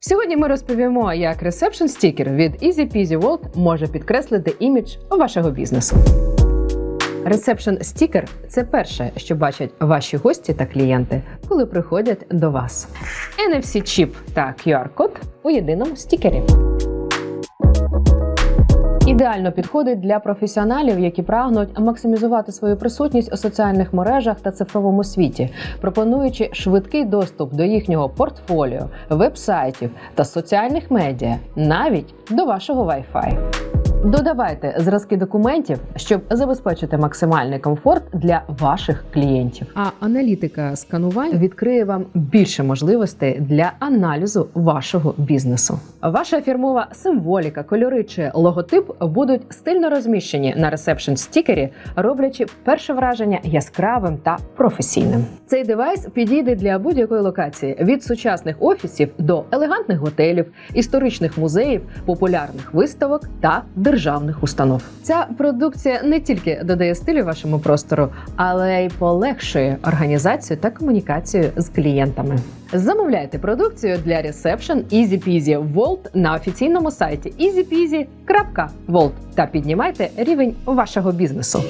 Сьогодні ми розповімо, як ресепшн стікер від Easy Peasy World може підкреслити імідж вашого бізнесу. Ресепшн стікер – це перше, що бачать ваші гості та клієнти, коли приходять до вас. NFC-чіп та QR-код у єдиному стікері. Ідеально підходить для професіоналів, які прагнуть максимізувати свою присутність у соціальних мережах та цифровому світі, пропонуючи швидкий доступ до їхнього портфоліо, вебсайтів та соціальних медіа, навіть до вашого Wi-Fi. Додавайте зразки документів, щоб забезпечити максимальний комфорт для ваших клієнтів. А аналітика сканувань відкриє вам більше можливостей для аналізу вашого бізнесу. Ваша фірмова символіка, кольори чи логотип будуть стильно розміщені на ресепшн стікері, роблячи перше враження яскравим та професійним. Цей девайс підійде для будь-якої локації від сучасних офісів до елегантних готелів, історичних музеїв, популярних виставок та державних установ. Ця продукція не тільки додає стилю вашому простору, але й полегшує організацію та комунікацію з клієнтами. Замовляйте продукцію для ресепшн EasyPeasy Vault на офіційному сайті easypeasy.vault та піднімайте рівень вашого бізнесу.